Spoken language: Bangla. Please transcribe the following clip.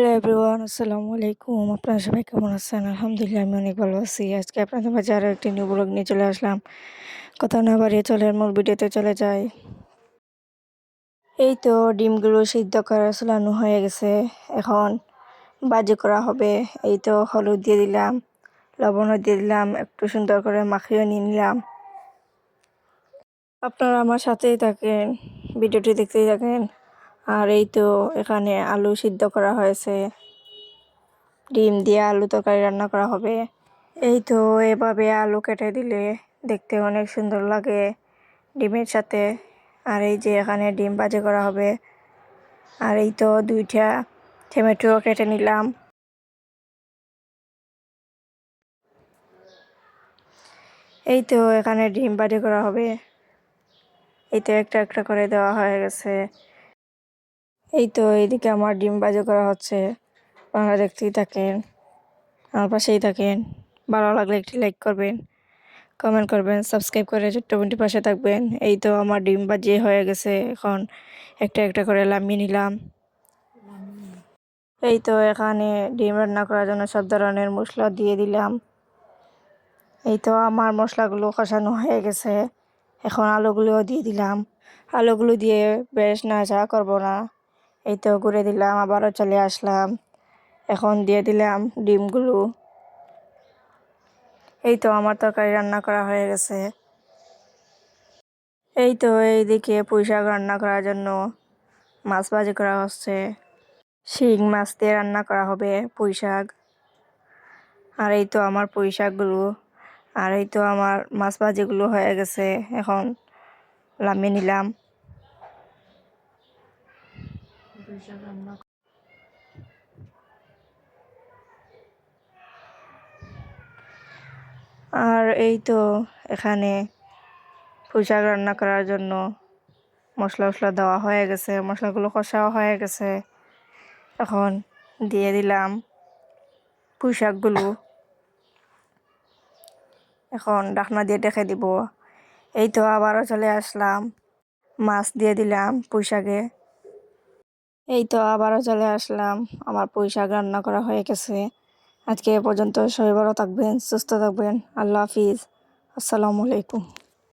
হ্যালো এভরিওয়ান, আসসালামু আলাইকুম। আপনারা সবাই কেমন আছেন? আলহামদুলিল্লাহ, আমি অনেক ভালো আছি। আজকে আপনাদের মাঝে আরও একটি নিউ ব্লগ নিয়ে চলে আসলাম। কথা না বাড়িয়ে চলে মূল ভিডিওতে চলে যাই। এই তো ডিমগুলো সিদ্ধ করা চলানো হয়ে গেছে। এখন বাজি করা হবে। এই তো হলুদ দিয়ে দিলাম, লবণও দিয়ে দিলাম, একটু সুন্দর করে মাখিয়ে নিয়ে নিলাম। আপনারা আমার সাথেই থাকেন, ভিডিওটি দেখতেই থাকেন। আর এই তো এখানে আলু সিদ্ধ করা হয়েছে। ডিম দিয়ে আলু তরকারি রান্না করা হবে। এই তো এভাবে আলু কেটে দিলে দেখতে অনেক সুন্দর লাগে ডিমের সাথে। আর এই যে এখানে ডিম বাজে করা হবে। আর এই তো দুইটা টমেটো কেটে নিলাম। এই তো এখানে ডিম বাজে করা হবে। এই তো একটা একটা করে দেওয়া হয়ে গেছে। এই তো এইদিকে আমার ডিম বাজে করা হচ্ছে। আপনারা দেখতেই থাকেন, আমার পাশেই থাকেন। ভালো লাগলে একটি লাইক করবেন কমেন্ট করবেন সাবস্ক্রাইব করে ছোট্ট পাশে থাকবেন। এই তো আমার ডিম বাজিয়ে হয়ে গেছে, এখন একটা একটা করে লামিয়ে নিলাম। এই তো এখানে ডিম রান্না করার জন্য সব ধরনের মশলা দিয়ে দিলাম। এই তো আমার মশলাগুলো কষানো হয়ে গেছে, এখন আলুগুলোও দিয়ে দিলাম। আলুগুলো দিয়ে বেশ নাচা করব না। এই তো ঘুরে দিলাম, আবারও চলে আসলাম। এখন দিয়ে দিলাম ডিমগুলো। এই তো আমার তরকারি রান্না করা হয়ে গেছে। এই তো এইদিকে পুঁই শাক রান্না করার জন্য মাছ ভাজি করা হচ্ছে। শিং মাছ দিয়ে রান্না করা হবে পুঁই শাক। আর এই তো আমার পুঁই আর এই তো আমার মাছ ভাজিগুলো হয়ে গেছে। এখন লামিয়ে নিলাম। আর এই তো এখানে পুঁইশাক রান্না করার জন্য মশলা টশলা দেওয়া হয়ে গেছে, মশলাগুলো কষাও হয়ে গেছে। এখন দিয়ে দিলাম পুঁইশাকগুলো এখন ডাকনা দিয়ে ডেকে দিব। এই তো আবারও চলে আসলাম। মাছ দিয়ে দিলাম পুঁইশাকে এই তো আবারও চলে আসলাম। আমার পুঁইশাক রান্না করা হয়ে গেছে। আজকে এ পর্যন্ত সবাই ভালো থাকবেন, সুস্থ থাকবেন। আল্লাহ হাফিজ। আসসালামু আলাইকুম।